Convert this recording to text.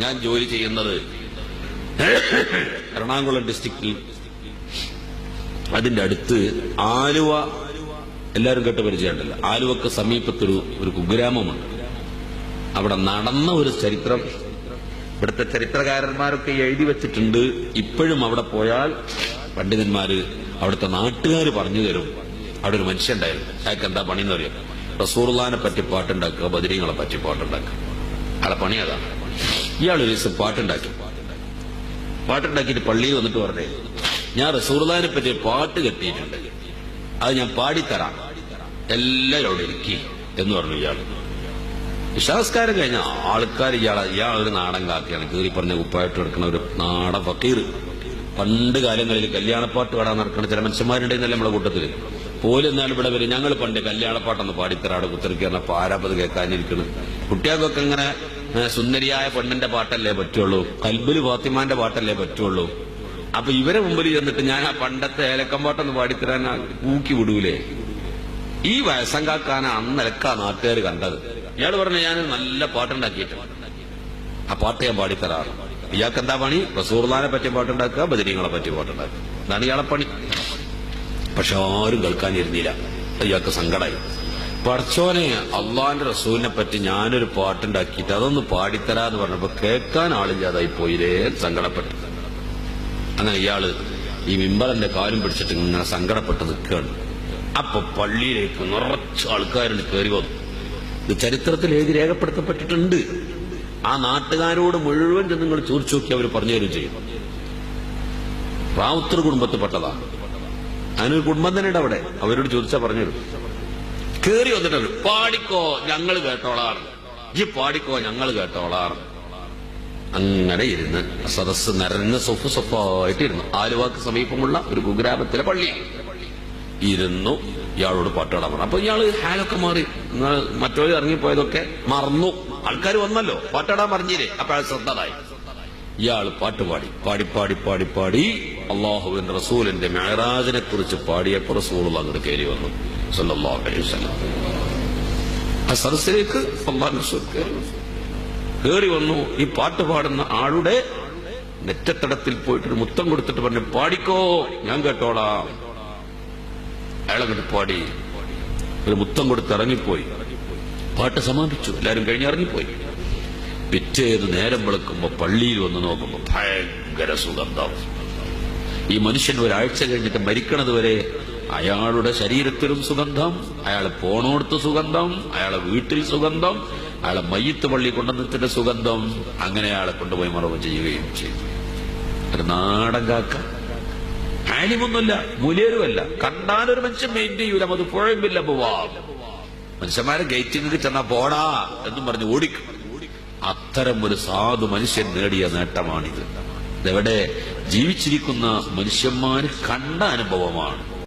ഞാൻ ജോലി ചെയ്യുന്നത് എറണാകുളം ഡിസ്ട്രിക്റ്റിൽ. അതിന്റെ അടുത്ത് ആലുവ എല്ലാവരും കേട്ട് പരിചയമുണ്ടല്ലോ. ആലുവക്ക് സമീപത്തൊരു ഒരു കുഗ്രാമമുണ്ട്. അവിടെ നടന്ന ഒരു ചരിത്രം ഇവിടുത്തെ ചരിത്രകാരന്മാരൊക്കെ എഴുതി വെച്ചിട്ടുണ്ട്. ഇപ്പോഴും അവിടെ പോയാൽ പണ്ഡിതന്മാര് അവിടുത്തെ നാട്ടുകാർ പറഞ്ഞു തരും. അവിടെ ഒരു മനുഷ്യൻ ഉണ്ടായിരുന്നു അയാൾക്ക് എന്താ പണിയെന്ന് അറിയാം? റസൂർലാനെ പറ്റി പാട്ടുണ്ടാക്കുക ബദരീങ്ങളെ പറ്റി പാട്ടുണ്ടാക്കുക. അയാളെ പണി അതാണ്. ഇയാൾ ഒരു ദിവസം പാട്ടുണ്ടാക്കി. പാട്ടുണ്ടാക്കിയിട്ട് പള്ളിയിൽ വന്നിട്ട് പറഞ്ഞേ ഞാൻ റസൂർദാനെ പറ്റി പാട്ട് കെട്ടിയിട്ടുണ്ട്. അത് ഞാൻ പാടിത്തരാം. എല്ലാവരും ഇരിക്കി എന്ന് പറഞ്ഞു ഇയാൾ വിശ്വാസ്കാരം കഴിഞ്ഞ ആൾക്കാർ ഇയാളെ ഇയാൾ ഒരു നാടൻ കാക്കിയാണ്. കീറി പറഞ്ഞ കുപ്പായിട്ട് എടുക്കുന്ന ഒരു നാടൻ ഫക്കീർ. പണ്ട് കാലങ്ങളിൽ കല്യാണപ്പാട്ട് പാടാൻ നടക്കുന്ന ചില മനുഷ്യന്മാരുണ്ടെന്നല്ലേ നമ്മുടെ കൂട്ടത്തിൽ പോലും എന്നാൽ ഇവിടെ വരും. ഞങ്ങൾ പണ്ട് കല്യാണപ്പാട്ടൊന്ന് പാടിത്തരാട് കുത്തിരിക്കുന്ന പാരാപ്പത് കേൾക്കാനിരിക്കണം. കുട്ടികൾക്കൊക്കെ ഇങ്ങനെ സുന്ദരിയായ പെണ്ണിന്റെ പാട്ടല്ലേ പറ്റുള്ളൂ. കൽബിൽ ഫാത്തിമാന്റെ പാട്ടല്ലേ പറ്റുള്ളൂ. അപ്പൊ ഇവരെ മുമ്പിൽ ചെന്നിട്ട് ഞാൻ ആ പണ്ടത്തെ ഏലക്കം പാട്ടൊന്ന് പാടിത്തരാൻ ഊക്കി വിടൂലേ? ഈ വയസ്സം കാക്കാന അന്നലക്കാ നാട്ടുകാർ കണ്ടത്. ഇയാൾ പറഞ്ഞു ഞാൻ നല്ല പാട്ടുണ്ടാക്കിയിട്ടുണ്ട് ആ പാട്ട് ഞാൻ പാടിത്തരാറ്. ഇയാൾക്ക് എന്താ പണി? റസൂർദാനെ പറ്റി പാട്ടുണ്ടാക്കുക ബദരീങ്ങളെ പറ്റി പാട്ടുണ്ടാക്കുക. അതാണ് ഇയാളെ പണി. പക്ഷെ ആരും കേൾക്കാനിരുന്നില്ല. ഇയാൾക്ക് സങ്കടമായി പടച്ചോനെ അള്ളാന്റെ റസൂലിനെ പറ്റി ഞാനൊരു പാട്ടുണ്ടാക്കിയിട്ട് അതൊന്ന് പാടിത്തരാന്ന് പറഞ്ഞപ്പോ കേൾക്കാൻ ആളില്ലാതായി പോയില്ലേ സങ്കടപ്പെട്ടു. അങ്ങനെ ഇയാൾ ഈ മിമ്പറിന്റെ കാലും പിടിച്ചിട്ട് ഇങ്ങനെ സങ്കടപ്പെട്ട് നിൽക്കുകയാണ്. അപ്പൊ പള്ളിയിലേക്ക് നിറച്ച് ആൾക്കാരുണ്ട് കയറി വന്നു. ഇത് ചരിത്രത്തിൽ എഴുതി രേഖപ്പെടുത്തപ്പെട്ടിട്ടുണ്ട്? ആ നാട്ടുകാരോട് മുഴുവൻ നിങ്ങൾ ചോദിച്ചു നോക്കി അവർ പറഞ്ഞു തരും ചെയ്യും. റാവുത്തർ കുടുംബത്തിൽപ്പെട്ടതാണ് അതിനൊരു കുടുംബം തന്നെ അവിടെ. അവരോട് ചോദിച്ചാൽ പറഞ്ഞു തരും. കേറി വന്നിട്ടുണ്ട്. പാടിക്കോ ഞങ്ങൾ കേട്ടോളാറ്. ഈ പാടിക്കോ ഞങ്ങൾ കേട്ടോളാറ്. അങ്ങനെ ഇരുന്ന് സദസ് നിറഞ്ഞ സൊഫ് സൊഫായിട്ട് ഇരുന്നു. ആലുവാക്ക് സമീപമുള്ള ഒരു കുഗ്രാമത്തിലെ പള്ളി. ഇരുന്നു ഇയാളോട് പാട്ടുകളാ പറഞ്ഞു. അപ്പൊ ഇയാൾ ഹാലൊക്കെ മാറി. മറ്റോ ഇറങ്ങിപ്പോയതൊക്കെ മറന്നു. ആൾക്കാർ വന്നല്ലോ പാട്ടാടാൻ പറഞ്ഞില്ലേ? അപ്പൊ അയാൾ ശ്രദ്ധതായി ഇയാൾ പാട്ടുപാടി പാടി പാടി പാടി പാടി. അള്ളാഹുവിന്റെ റസൂലിന്റെ മെഹറാജിനെ കുറിച്ച് പാടിയപ്പോൾ റസൂൾ അങ്ങോട്ട് കയറി വന്നു. ആ സദസ്സിലേക്ക് കയറി വന്നു. ഈ പാട്ട് പാടുന്ന ആളുടെ നെറ്റത്തടത്തിൽ പോയിട്ട് മുത്തം കൊടുത്തിട്ട് പറഞ്ഞു പാടിക്കോ ഞാൻ കേട്ടോളാം. അയാളങ്ങോട്ട് പാടി. ഒരു മുത്തം കൊടുത്ത് ഇറങ്ങിപ്പോയി. പാട്ട് സമാപിച്ചു. എല്ലാരും കഴിഞ്ഞ് ഇറങ്ങിപ്പോയി. പിറ്റേത് നേരം വെളുക്കുമ്പോ പള്ളിയിൽ വന്ന് നോക്കുമ്പോ ഭയങ്കര സുഗന്ധം. ഈ മനുഷ്യൻ ഒരാഴ്ച കഴിഞ്ഞിട്ട് മരിക്കണത് വരെ അയാളുടെ ശരീരത്തിലും സുഗന്ധം അയാളെ പോണോടത്ത് സുഗന്ധം അയാളെ വീട്ടിൽ സുഗന്ധം അയാളെ മയ്യത്ത് പള്ളി കൊണ്ടുവന്നതിന്റെ സുഗന്ധം അങ്ങനെ അയാളെ കൊണ്ടുപോയി മറവ് ചെയ്യുകയും ചെയ്തു. ഒരു നാടൻ കാക്ക. ആനിമൊന്നുമില്ല മുലേരുമല്ല കണ്ടാലൊരു മനുഷ്യൻ മെയിൻ ചെയ്യൂല. അത് പുഴമ്പില്ല മനുഷ്യന്മാരെ ഗേറ്റിംഗ് ചെന്നാ പോടാ എന്നും പറഞ്ഞ് ഓടിക്കും. അത്തരം ഒരു സാധു മനുഷ്യൻ നേടിയ നേട്ടമാണിത്. ഇതെവിടെ ജീവിച്ചിരിക്കുന്ന മനുഷ്യന്മാർ കണ്ട അനുഭവമാണ്.